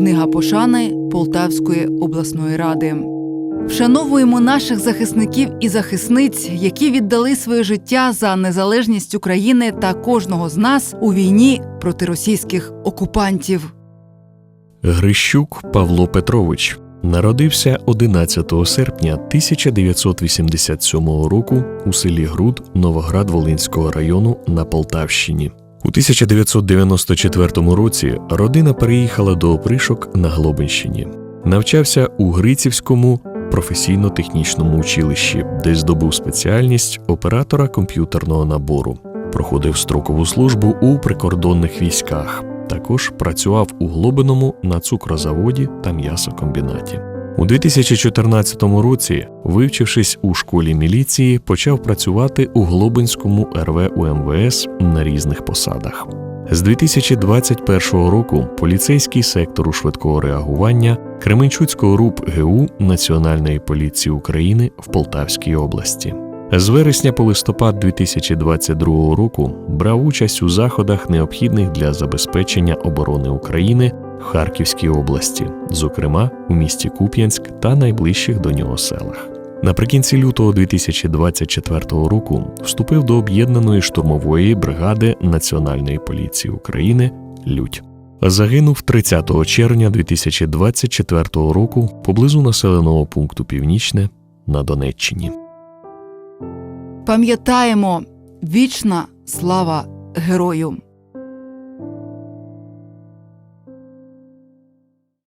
Книга пошани Полтавської обласної ради. Вшановуємо наших захисників і захисниць, які віддали своє життя за незалежність України та кожного з нас у війні проти російських окупантів. Грищук Павло Петрович народився 11 серпня 1987 року у селі Груд Новоград-Волинського району на Полтавщині. У 1994 році родина переїхала до опришок на Глобинщині. Навчався у Грицівському професійно-технічному училищі, де здобув спеціальність оператора комп'ютерного набору. Проходив строкову службу у прикордонних військах. Також працював у Глобиному на цукрозаводі та м'ясокомбінаті. У 2014 році, вивчившись у школі міліції, почав працювати у Глобинському РВ УМВС на різних посадах. З 2021 року поліцейський сектору швидкого реагування Кременчуцького РУП ГУ Національної поліції України в Полтавській області. З вересня по листопад 2022 року брав участь у заходах, необхідних для забезпечення оборони України Харківській області, зокрема у місті Куп'янськ та найближчих до нього селах. Наприкінці лютого 2024 року вступив до об'єднаної штурмової бригади Національної поліції України Людь. Загинув 30 червня 2024 року поблизу населеного пункту Північне на Донеччині. Пам'ятаємо вічна слава герою!